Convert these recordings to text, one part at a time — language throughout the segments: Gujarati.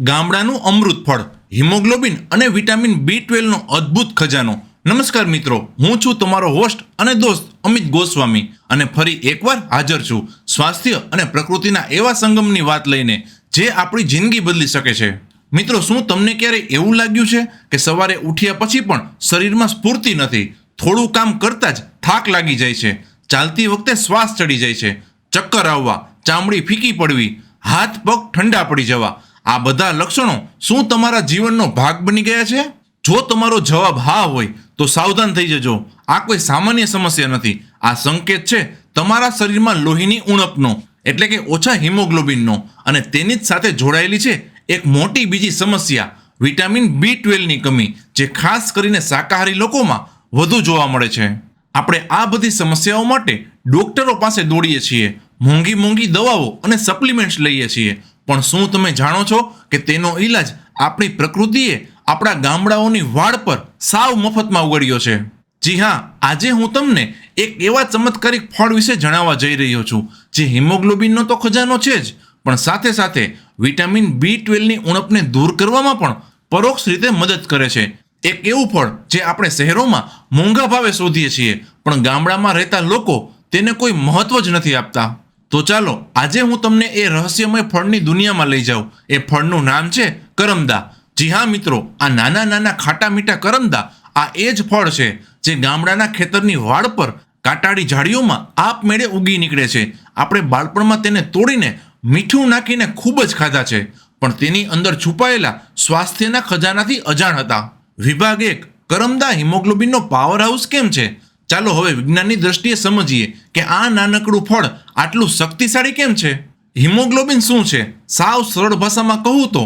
ગામડાનું અમૃત ફળ, હિમોગ્લોબિન અને વિટામિન બી ટ્વેલ્વનો અદ્ભુત ખજાનો. નમસ્કાર મિત્રો, હું છું તમારો હોસ્ટ અને દોસ્ત અમિત ગોસ્વામી અને ફરી એકવાર હાજર છું સ્વાસ્થ્ય અને પ્રકૃતિના એવા સંગમની વાત લઈને જે આપણી જિંદગી બદલી શકે છે. મિત્રો, શું તમને ક્યારેય એવું લાગ્યું છે કે સવારે ઉઠ્યા પછી પણ શરીરમાં સ્ફૂર્તિ નથી? થોડું કામ કરતાં જ થાક લાગી જાય છે. ચાલતી વખતે શ્વાસ ચડી જાય છે. ચક્કર આવવા, ચામડી ફીકી પડવી, હાથ પગ ઠંડા પડી જવા આ બધા લક્ષણો શું તમારા જીવનનો ભાગ બની ગયા છે? જો તમારો જવાબ હા હોય, તો સાવધાન થઈ જજો. આ કોઈ સામાન્ય સમસ્યા નથી. આ સંકેત છે તમારા શરીરમાં લોહીની ઉણપનો, એટલે કે ઓછા હિમોગ્લોબિનનો, અને તેની જ સાથે જોડાયેલી છે એક મોટી બીજી સમસ્યા, વિટામિન બી ટ્વેલ્વની કમી, જે ખાસ કરીને શાકાહારી લોકોમાં વધુ જોવા મળે છે. આપણે આ બધી સમસ્યાઓ માટે ડોક્ટરો પાસે દોડીએ છીએ, મોંઘી મોંઘી દવાઓ અને સપ્લિમેન્ટ્સ લઈએ છીએ. પણ શું તમે જાણો છો કે તેનો ઈલાજ આપણી પ્રકૃતિએ આપણા ગામડાઓની વાડ પર સાવ મફતમાં ઉગાડ્યો છે? જી હા, આજે હું તમને એક એવા ચમત્કારિક ફળ વિશે જણાવવા જઈ રહ્યો છું, જે હિમોગ્લોબિનનો તો ખજાનો છે જ, પણ સાથે સાથે વિટામિન બી ટ્વેલ્વની ઉણપને દૂર કરવામાં પણ પરોક્ષ રીતે મદદ કરે છે. એક એવું ફળ જે આપણે શહેરોમાં મોંઘા ભાવે શોધીએ છીએ, પણ ગામડામાં રહેતા લોકો તેને કોઈ મહત્વ જ નથી આપતા. તો ચાલો, આજે હું તમને એ રહસ્યમય ફળની દુનિયામાં લઈ જાઉં. એ ફળનું નામ છે કરમદા. જી હા મિત્રો, આ નાના નાના ખાટા મીઠા કરમદા, આ એ જ ફળ છે જે ગામડાના ખેતરની વાડ પર કાંટાળી ઝાડીઓમાં આપમેળે ઉગી નીકળે છે. આપણે બાળપણમાં તેને તોડીને મીઠું નાખીને ખૂબ જ ખાધા છે, પણ તેની અંદર છુપાયેલા સ્વાસ્થ્યના ખજાનાથી અજાણ હતા. વિભાગ એક, કરમદા હિમોગ્લોબિનનો પાવર હાઉસ કેમ છે? ચાલો હવે વિજ્ઞાનની દ્રષ્ટિએ સમજીએ કે આ નાનકડું ફળ આટલું શક્તિશાળી કેમ છે? હિમોગ્લોબિન શું છે? સાવ સરળ ભાષામાં કહું તો,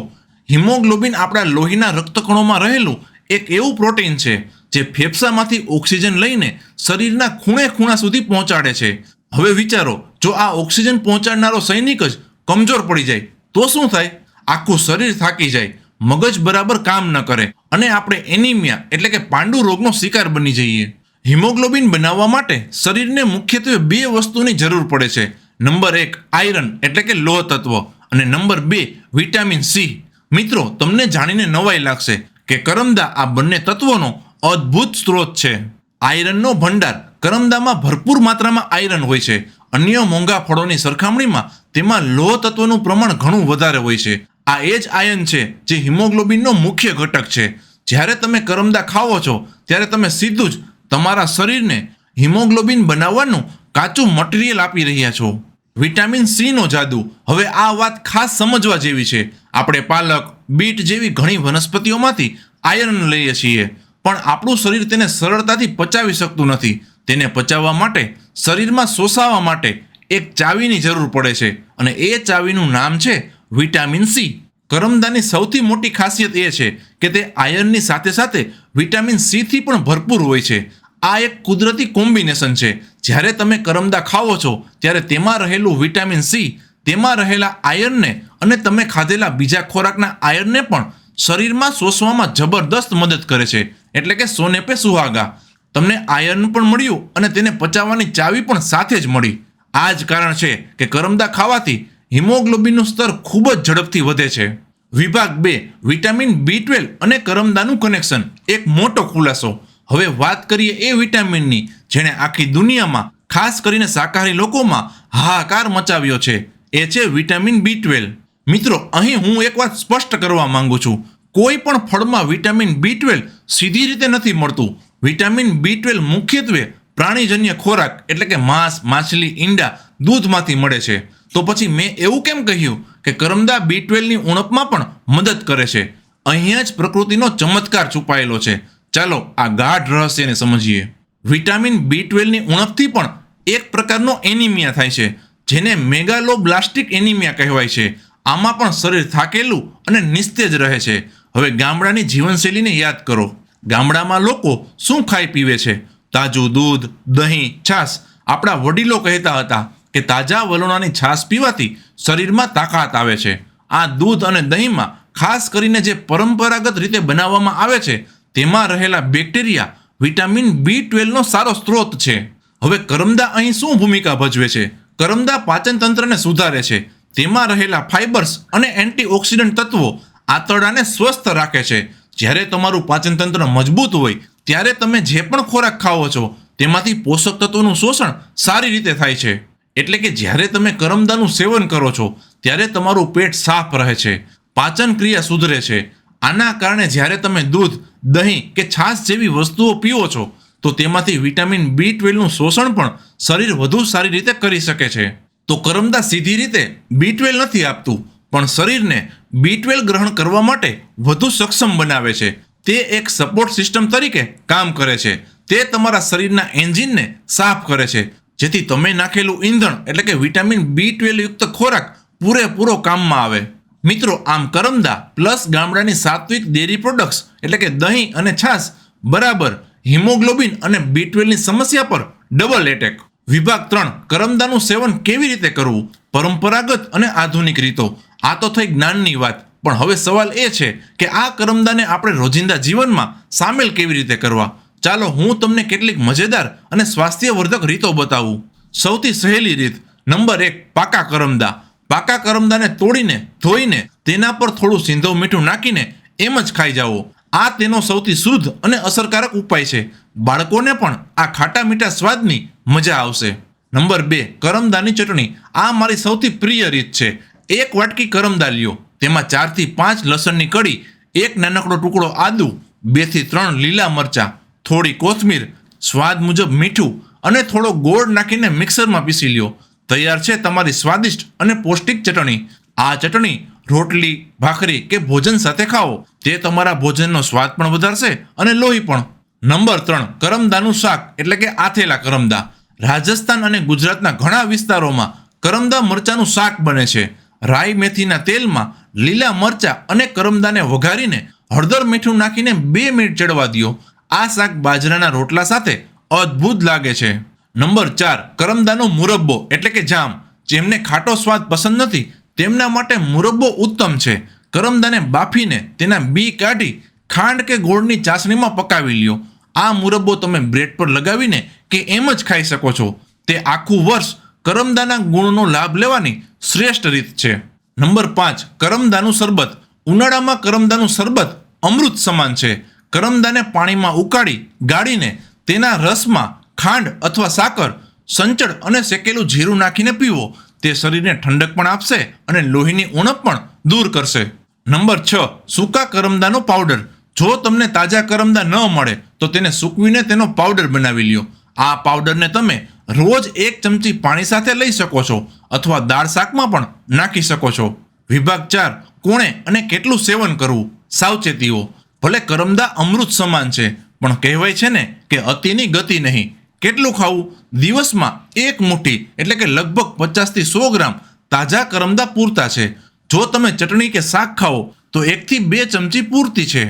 હિમોગ્લોબિન આપણા લોહીના રક્તકણોમાં રહેલું એક એવું પ્રોટીન છે જે ફેફસામાંથી ઓક્સિજન લઈને શરીરના ખૂણે ખૂણા સુધી પહોંચાડે છે. હવે વિચારો, જો આ ઓક્સિજન પહોંચાડનારો સૈનિક જ કમજોર પડી જાય, તો શું થાય? આખું શરીર થાકી જાય, મગજ બરાબર કામ ન કરે અને આપણે એનિમિયા એટલે કે પાંડુ રોગનો શિકાર બની જઈએ. હિમોગ્લોબિન બનાવવા માટે શરીરને મુખ્યત્વે બે વસ્તુની જરૂર પડે છે. નંબર એક, આયરન, એટલે કે લોહ તત્વ. અને નંબર બે, વિટામિન સી. મિત્રો, તમને જાણીને નવાઈ લાગશે કે કરમદા આ બંને તત્વોનો અદ્ભુત સ્ત્રોત છે. આયરનનો ભંડાર કરમદામાં ભરપૂર માત્રામાં આયરન હોય છે. અન્ય મોંઘા ફળોની સરખામણીમાં તેમાં લોહ તત્વનું પ્રમાણ ઘણું વધારે હોય છે. આ એ જ આયન છે જે હિમોગ્લોબિનનો મુખ્ય ઘટક છે. જ્યારે તમે કરમદા ખાવો છો, ત્યારે તમે સીધું જ તમારા શરીરને હિમોગ્લોબિન બનાવવાનું કાચું મટીરિયલ આપી રહ્યા છો. વિટામિન સી નો જાદુ. હવે આ વાત ખાસ સમજવા જેવી છે. આપણે પાલક, બીટ જેવી ઘણી વનસ્પતિઓમાંથી આયર્ન લઈએ છીએ. પણ આપણું શરીર તેને સરળતાથી પચાવી શકતું નથી. તેને પચાવવા માટે, શરીરમાં શોષાવા માટે એક ચાવીની જરૂર પડે છે. અને એ ચાવીનું નામ છે વિટામિન સી કરમદાની સૌથી મોટી ખાસિયત એ છે કે તે આયર્નની સાથે સાથે વિટામિન સીથી પણ ભરપૂર હોય છે. આ એક કુદરતી કોમ્બિનેશન છે. જ્યારે તમે કરમદા ખાવો છો, ત્યારે તેમાં રહેલું વિટામિન સી, તેમાં રહેલા આયર્નને અને તમે ખાધેલા બીજા ખોરાકના આયર્નને પણ શરીરમાં શોષવામાં જબરદસ્ત મદદ કરે છે. એટલે કે સોને પે સુહાગા. તમને આયર્ન પણ મળ્યું અને તેને પચાવવાની ચાવી પણ સાથે જ મળી. આ જ કારણ છે કે કરમદા ખાવાથી હિમોગ્લોબિનનું સ્તર ખૂબ જ ઝડપથી વધે છે. વિભાગ બે, વિટામિન બી ટ્વેલ્વ અને કરમદાનું કનેક્શન. એક મોટો ખુલાસો. હવે વાત કરીએ એ વિટામિનની, જેણે આખી દુનિયામાં, ખાસ કરીને શાકાહારી લોકોમાં, હાહાકાર મચાવ્યો છે. એ છે વિટામિન બી ટ્વેલ્વ. મિત્રો, અહીં હું એક વાત સ્પષ્ટ કરવા માંગુ છું. કોઈ પણ ફળમાં વિટામિન બી ટ્વેલ્વ સીધી રીતે નથી મળતું. વિટામિન બી ટ્વેલ્વ મુખ્યત્વે પ્રાણીજન્ય ખોરાક, એટલે કે માંસ, માછલી, ઈંડા, દૂધમાંથી મળે છે. તો પછી મેં એવું કેમ કહ્યું કે કરમદા બી ટ્વેલ્વની ઉણપમાં પણ મદદ કરે છે? અહીંયા જ પ્રકૃતિનો ચમત્કાર છુપાયેલો છે. ચાલો આ ગાઢ રહસ્યને સમજીએ. વિટામિન બી ટ્વેલ્વની ઉણપથી પણ એક પ્રકારનો એનિમિયા થાય છે, જેને મેગાલોબ્લાસ્ટિક એનિમિયા કહેવાય છે. આમાં પણ શરીર થાકેલું અને નિસ્તેજ રહે છે. હવે ગામડાની જીવનશૈલીને યાદ કરો. ગામડામાં લોકો શું ખાઈ પીવે છે? તાજું દૂધ, દહીં, છાશ. આપણા વડીલો કહેતા હતા કે તાજા વલોણાની છાશ પીવાથી શરીરમાં તાકાત આવે છે. આ દૂધ અને દહીંમાં ખાસ કરીને જે પરંપરાગત રીતે બનાવવામાં આવે છે તેમાં રહેલા બેક્ટેરિયા વિટામિન બી ટ્વેલ્વનો સારો સ્ત્રોત છે. હવે કરમદા અહીં શું ભૂમિકા ભજવે છે? કરમદા પાચન તંત્રને સુધારે છે. તેમાં રહેલા ફાઇબર્સ અને એન્ટીઓક્સિડન્ટ તત્વો આંતરડાને સ્વસ્થ રાખે છે. જ્યારે તમારું પાચન તંત્ર મજબૂત હોય, ત્યારે તમે જે પણ ખોરાક ખાઓ છો, તેમાંથી પોષક તત્વોનું શોષણ સારી રીતે થાય છે. એટલે કે જ્યારે તમે કરમદાનું સેવન કરો છો, ત્યારે તમારું પેટ સાફ રહે છે. પાચન ક્રિયા સુધરે છે. આના કારણે જ્યારે તમે દૂધ, દહીં કે છાશ જેવી વસ્તુઓ પીવો છો, તો તેમાંથી વિટામિન બી ટ્વેલ્વનું શોષણ પણ શરીર વધુ સારી રીતે કરી શકે છે. તો કરમદા સીધી રીતે બી ટ્વેલ્વ નથી આપતું, પણ શરીરને બી ટ્વેલ્વ ગ્રહણ કરવા માટે વધુ સક્ષમ બનાવે છે. તે એક સપોર્ટ સિસ્ટમ તરીકે કામ કરે છે. તે તમારા શરીરના એન્જિનને સાફ કરે છે. જેથી તમે નાખેલું ઈંધણ એટલે કે વિટામિન બી ટ્વેલ્વ યુક્ત ખોરાક પૂરેપૂરો કામમાં આવે. મિત્રો, આમ કરમદા પ્લસ ગામડાની સાત્વિક ડેરી પ્રોડક્ટ્સ એટલે કે દહીં અને છાશ બરાબર હિમોગ્લોબિન અને બી ટ્વેલ્વની સમસ્યા પર ડબલ એટેક વિભાગ ત્રણ, કરમદાનું સેવન કેવી રીતે કરવું? પરંપરાગત અને આધુનિક રીતો. આ તો થઈ જ્ઞાનની વાત. પણ હવે સવાલ એ છે કે આ કરમદાને આપણે રોજિંદા જીવનમાં સામેલ કેવી રીતે કરવા? ચાલો હું તમને કેટલીક મજેદાર અને સ્વાસ્થ્યવર્ધક રીતો બતાવું. સૌથી સહેલી રીત, નંબર એક, પાકા કરમદા. પાકા કરમદાને તોડીને, ધોઈને, તેના પર થોડું સિંધવ મીઠું નાખીને એમ જ ખાઈ જાઓ. આ તેનો સૌથી શુદ્ધ અને અસરકારક ઉપાય છે. બાળકોને પણ આ ખાટા મીઠા સ્વાદની મજા આવશે. નંબર બે, કરમદાની ચટણી. આ મારી સૌથી પ્રિય રીત છે. એક વાટકી કરમદા લ્યો. તેમાં ચારથી પાંચ લસણની કડી એક નાનકડો ટુકડો આદુ, બેથી ત્રણ લીલા મરચાં, થોડી કોથમીર, સ્વાદ મુજબ મીઠું અને થોડો ગોળ નાખીને મિક્સરમાં પીસી લ્યો. તૈયાર છે તમારી સ્વાદિષ્ટ અને પૌષ્ટિક ચટણી. આ ચટણી રોટલી, ભાખરી કે ભોજન સાથે ખાઓ. તે તમારા ભોજનનો સ્વાદ પણ વધારશે અને લોહી પણ. નંબર ત્રણ, કરમદાનું શાક, એટલે કે આથેલા કરમદા. રાજસ્થાન અને ગુજરાતના ઘણા વિસ્તારોમાં કરમદા મરચાનું શાક બને છે. રાઈ મેથીના તેલમાં લીલા મરચા અને કરમદાને વઘારીને હળદર મીઠું નાખીને બે મિનિટ ચડવા દો આ શાક બાજરાના રોટલા સાથે અદ્ભુત લાગે છે. નંબર ચાર, કરમદાનો મુરબ્બો એટલે કે જામ. જેમને ખાટો સ્વાદ પસંદ નથી, તેમના માટે મુરબ્બો ઉત્તમ છે. કરમદાને બાફીને તેના બી કાઢી ખાંડ કે ગોળની ચાસણીમાં પકાવી લ્યો. આ મુરબ્બો તમે બ્રેડ પર લગાવીને કે એમ જ ખાઈ શકો છો. તે આખું વર્ષ કરમદાના ગુણનો લાભ લેવાની શ્રેષ્ઠ રીત છે. નંબર પાંચ, કરમદાનું શરબત. ઉનાળામાં કરમદાનું શરબત અમૃત સમાન છે. કરમદાને પાણીમાં ઉકાળી ગાળીને તેના રસમાં ખાંડ અથવા સાકર, સંચળ અને શેકેલું જીરું નાખીને પીવો. તે શરીરને ઠંડક પણ આપશે અને લોહીની ઉણપ પણ દૂર કરશે. નંબર છ, સૂકા કરમદાનો પાવડર. જો તમને તાજા કરમદા ન મળે, તો તેને સૂકવીને તેનો પાવડર બનાવી લ્યો. આ પાવડરને તમે રોજ એક ચમચી પાણી સાથે લઈ શકો છો અથવા દાળ શાકમાં પણ નાખી શકો છો. વિભાગ ચાર, કોણે અને કેટલું સેવન કરવું? સાવચેતીઓ. ભલે કરમદા અમૃત સમાન છે, પણ કહેવાય છે ને કે અતિની ગતિ નહીં. કેટલું ખાવું? દિવસમાં એક મુઠ્ઠી, એટલે કે લગભગ પચાસથી સો ગ્રામ તાજા કરમદા પૂરતા છે. જો તમે ચટણી કે શાક ખાઓ, તો એકથી બે ચમચી પૂરતી છે.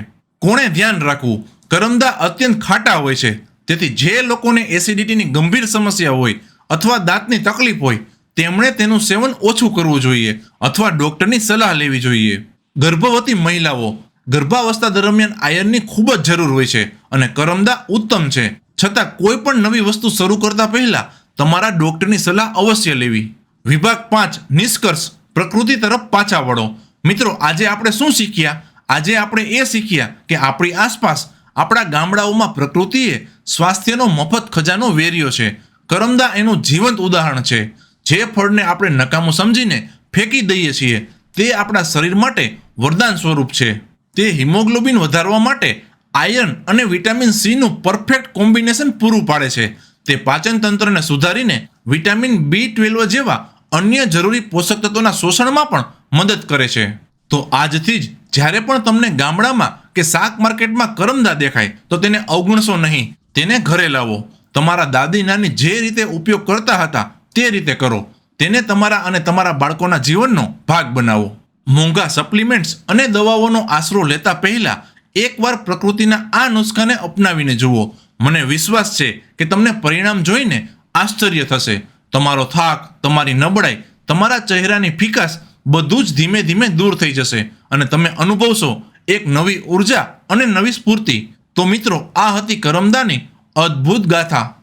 કોણે ધ્યાન રાખવું? કરમદા અત્યંત ખાટા હોય છે. તેથી જે લોકોને એસિડિટીની ગંભીર સમસ્યા હોય અથવા દાંતની તકલીફ હોય, તેમણે તેનું સેવન ઓછું કરવું જોઈએ અથવા ડોક્ટરની સલાહ લેવી જોઈએ. ગર્ભવતી મહિલાઓ ગર્ભાવસ્થા દરમિયાન આયર્નની ખૂબ જ જરૂર હોય છે અને કરમદા ઉત્તમ છે. છતાં કોઈ પણ નવી વસ્તુ શરૂ કરતા પહેલા તમારા ડોક્ટરની સલાહ અવશ્ય લેવી. વિભાગ પાંચ, નિષ્કર્ષ, પ્રકૃતિ તરફ પાછા વળો. મિત્રો, આજે આપણે શું શીખ્યા? આજે આપણે એ શીખ્યા કે આપણી આસપાસ, આપણા ગામડાઓમાં પ્રકૃતિએ સ્વાસ્થ્યનો મફત ખજાનો વેર્યો છે. કરમદા એનું જીવંત ઉદાહરણ છે. જે ફળને આપણે નકામું સમજીને ફેંકી દઈએ છીએ, તે આપણા શરીર માટે વરદાન સ્વરૂપ છે. તે હિમોગ્લોબિન વધારવા માટે આયર્ન અને વિટામિન સીનું પરફેક્ટ કોમ્બિનેશન પૂરું પાડે છે. તે પાચન તંત્રને સુધારીને વિટામિન બી ટ્વેલ્વ જેવા અન્ય જરૂરી પોષક તત્વોના શોષણમાં પણ મદદ કરે છે. તો આજથી જ જ્યારે પણ તમને ગામડામાં કે શાક માર્કેટમાં કરમદા દેખાય, તો તેને અવગણશો નહીં. તેને ઘરે લાવો. તમારા દાદી નાની જે રીતે ઉપયોગ કરતા હતા, તે રીતે કરો. તેને તમારા અને તમારા બાળકોના જીવનનો ભાગ બનાવો. મોંઘા સપ્લિમેન્ટ્સ અને દવાઓનો આશરો લેતા પહેલા એકવાર પ્રકૃતિના આ નુસ્ખાને અપનાવીને જુઓ. મને વિશ્વાસ છે કે તમને પરિણામ જોઈને આશ્ચર્ય થશે. તમારો થાક, તમારી નબળાઈ, તમારા ચહેરાની ફિકાસ બધું જ ધીમે ધીમે દૂર થઈ જશે અને તમે અનુભવશો એક નવી ઊર્જા અને નવી સ્ફૂર્તિ. તો મિત્રો, આ હતી કરમદાની અદ્ભુત ગાથા.